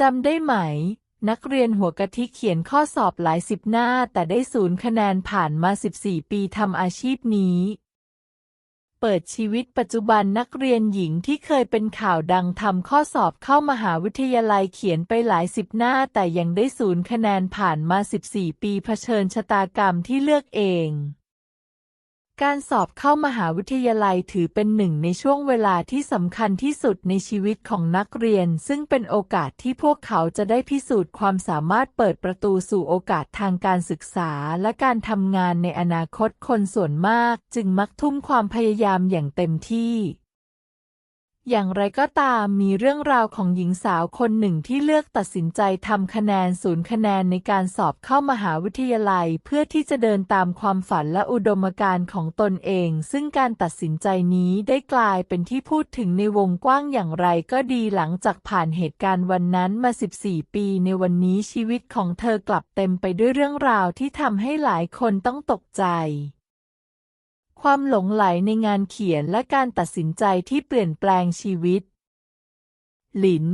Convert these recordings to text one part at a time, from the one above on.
จำได้ไหม นักเรียนหัวกะทิเขียนข้อสอบหลายสิบหน้า แต่ได้ศูนย์คะแนนผ่านมา 14 ปีทำอาชีพนี้ เปิดชีวิตปัจจุบันนักเรียนหญิงที่เคยเป็นข่าวดังทำข้อสอบเข้ามหาวิทยาลัยเขียนไปหลายสิบหน้า แต่ยังได้ศูนย์คะแนนผ่านมา 14 ปีเผชิญชะตากรรมที่เลือกเอง การสอบเข้ามหาวิทยาลัยถือเป็นหนึ่งในช่วงเวลาที่สำคัญที่สุดในชีวิตของนักเรียน ซึ่งเป็นโอกาสที่พวกเขาจะได้พิสูจน์ความสามารถเปิดประตูสู่โอกาสทางการศึกษาและการทำงานในอนาคตคนส่วนมาก จึงมักทุ่มความพยายามอย่างเต็มที่ อย่างไรก็ตามมีเรื่องราวของหญิงสาวคนหนึ่งที่เลือกตัดสินใจทำคะแนนศูนย์คะแนนในการสอบเข้ามหาวิทยาลัย เพื่อที่จะเดินตามความฝันและอุดมการณ์ของตนเอง ซึ่งการตัดสินใจนี้ได้กลายเป็นที่พูดถึงในวงกว้างอย่างไรก็ดีหลังจากผ่านเหตุการณ์วันนั้นมา 14 ปี ในวันนี้ชีวิตของเธอกลับเต็มไปด้วยเรื่องราวที่ทำให้หลายคนต้องตกใจ ความหลงไหลในงานเขียนและการตัดสินใจที่เปลี่ยนแปลงชีวิต หลิน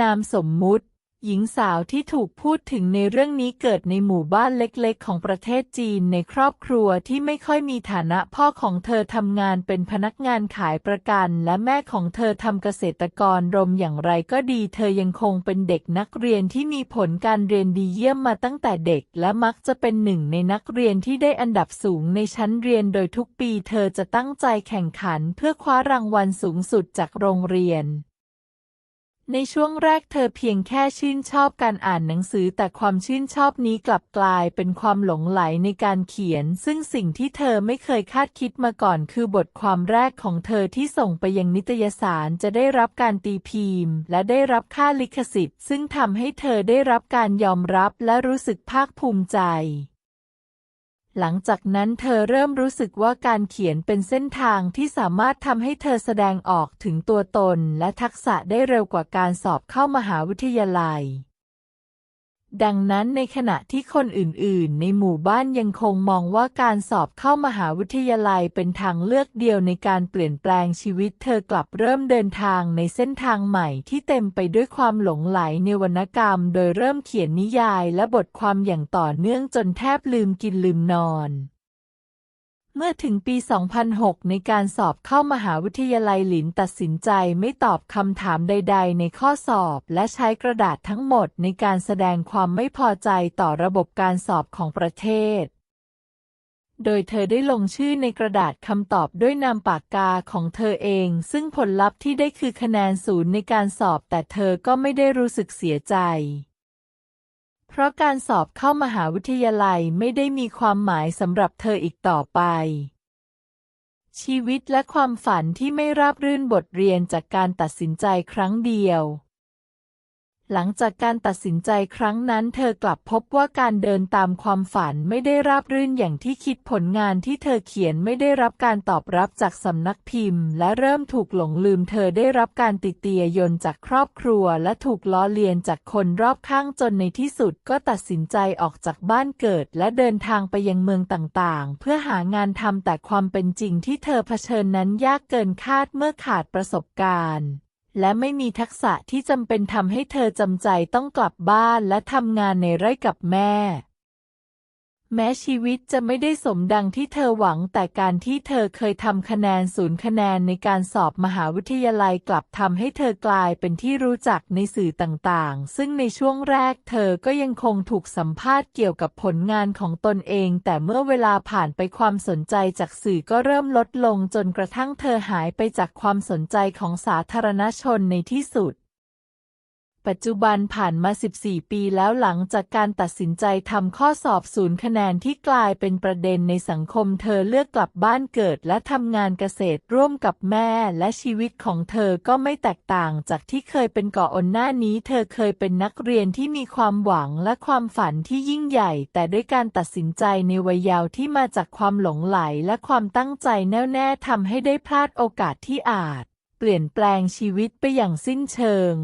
นามสมมุติ หญิงสาวที่ถูกพูดถึงในเรื่องนี้เกิดในหมู่บ้านเล็กๆ ของประเทศจีนในครอบครัวที่ไม่ค่อยมีฐานะพ่อของเธอทำงานเป็นพนักงานขายประกัน และแม่ของเธอทำเกษตรกรรมอย่างไรก็ดี เธอยังคงเป็นเด็กนักเรียนที่มีผลการเรียนดีเยี่ยมมาตั้งแต่เด็ก และมักจะเป็นหนึ่งในนักเรียนที่ได้อันดับสูงในชั้นเรียนโดยทุกปี เธอจะตั้งใจแข่งขันเพื่อคว้ารางวัลสูงสุดจากโรงเรียน ในช่วงแรกเธอเพียงแค่ชื่นชอบการอ่านหนังสือแต่ความชื่นชอบนี้กลับกลายเป็นความหลงไหลในการเขียน ซึ่งสิ่งที่เธอไม่เคยคาดคิดมาก่อนคือบทความแรกของเธอที่ส่งไปยังนิตยสารจะได้รับการตีพิมพ์ และได้รับค่าลิขสิทธิ์ ซึ่งทำให้เธอได้รับการยอมรับและรู้สึกภาคภูมิใจ หลังจากนั้นเธอเริ่มรู้สึกว่าการเขียนเป็นเส้นทางที่สามารถทำให้เธอแสดงออกถึงตัวตนและทักษะได้เร็วกว่าการสอบเข้ามหาวิทยาลัย ดังนั้นในขณะที่คนอื่นๆ ในหมู่บ้านยังคงมองว่าการสอบเข้ามหาวิทยาลัยเป็นทางเลือกเดียวในการเปลี่ยนแปลงชีวิต เธอกลับเริ่มเดินทางในเส้นทางใหม่ที่เต็มไปด้วยความหลงไหลในวรรณกรรม โดยเริ่มเขียนนิยายและบทความอย่างต่อเนื่องจนแทบลืมกินลืมนอน เมื่อถึงปี 2006 ในการสอบเข้ามหาวิทยาลัยหลินตัดสินใจไม่ตอบคำถามใด ๆ ในข้อสอบและใช้กระดาษทั้งหมดในการแสดงความไม่พอใจต่อระบบการสอบของประเทศ โดยเธอได้ลงชื่อในกระดาษคำตอบด้วยนามปากกาของเธอเอง ซึ่งผลลัพธ์ที่ได้คือคะแนนศูนย์ในการสอบแต่เธอก็ไม่ได้รู้สึกเสียใจ เพราะการสอบเข้ามหาวิทยาลัยไม่ได้มีความหมายสำหรับเธออีกต่อไป ชีวิตและความฝันที่ไม่ราบรื่นบทเรียนจากการตัดสินใจครั้งเดียว หลังจากการตัดสินใจครั้งนั้น เธอกลับพบว่าการเดินตามความฝันไม่ได้ราบรื่นอย่างที่คิดผลงานที่เธอเขียนไม่ได้รับการตอบรับจากสำนักพิมพ์ และเริ่มถูกหลงลืมเธอได้รับการติเตียยนจากครอบครัว และถูกล้อเลียนจากคนรอบข้างจนในที่สุดก็ตัดสินใจออกจากบ้านเกิด และเดินทางไปยังเมืองต่างๆ เพื่อหางานทำแต่ความเป็นจริงที่เธอเผชิญนั้นยากเกินคาดเมื่อขาดประสบการณ์ และไม่มีทักษะที่จำเป็นทำให้เธอจำใจต้องกลับบ้านและทำงานในไร่กับแม่ แม้ชีวิตจะไม่ได้สมดังที่เธอหวังแต่การที่เธอเคยทำคะแนนศูนย์คะแนนในการสอบมหาวิทยาลัยกลับทำให้เธอกลายเป็นที่รู้จักในสื่อต่างๆ ซึ่งในช่วงแรกเธอก็ยังคงถูกสัมภาษณ์เกี่ยวกับผลงานของตนเอง แต่เมื่อเวลาผ่านไปความสนใจจากสื่อก็เริ่มลดลงจนกระทั่งเธอหายไปจากความสนใจของสาธารณชนในที่สุด ปัจจุบันผ่านมา 14 ปีแล้วหลังจากการตัดสินใจทำข้อสอบศูนย์คะแนนที่กลายเป็นประเด็นในสังคมเธอเลือกกลับบ้านเกิดและทำงานเกษตรร่วมกับแม่และชีวิตของเธอก็ไม่แตกต่างจากที่เคยเป็นก่อนหน้านี้ เธอเคยเป็นนักเรียนที่มีความหวังและความฝันที่ยิ่งใหญ่ แต่ด้วยการตัดสินใจในวัยยาวที่มาจากความหลงไหลและความตั้งใจแน่วแน่ทำให้ได้พลาดโอกาสที่อาจ เปลี่ยนแปลงชีวิตไปอย่างสิ้นเชิง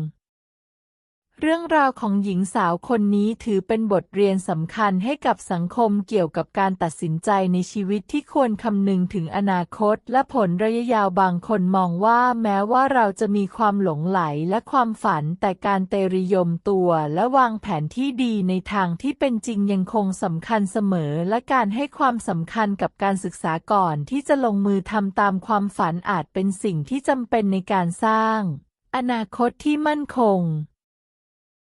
เรื่องราวของหญิงสาวคนนี้ถือเป็นบทเรียนสำคัญให้กับสังคมเกี่ยวกับการตัดสินใจในชีวิตที่ควรคำนึงถึงอนาคตและผลระยะยาวบางคนมองว่าแม้ว่าเราจะมีความหลงไหลและความฝันแต่การเตรียมตัวและวางแผนที่ดีในทางที่เป็นจริงยังคงสำคัญเสมอ และการให้ความสำคัญกับการศึกษาก่อนที่จะลงมือทำตามความฝันอาจเป็นสิ่งที่จำเป็นในการสร้าง อนาคตที่มั่นคง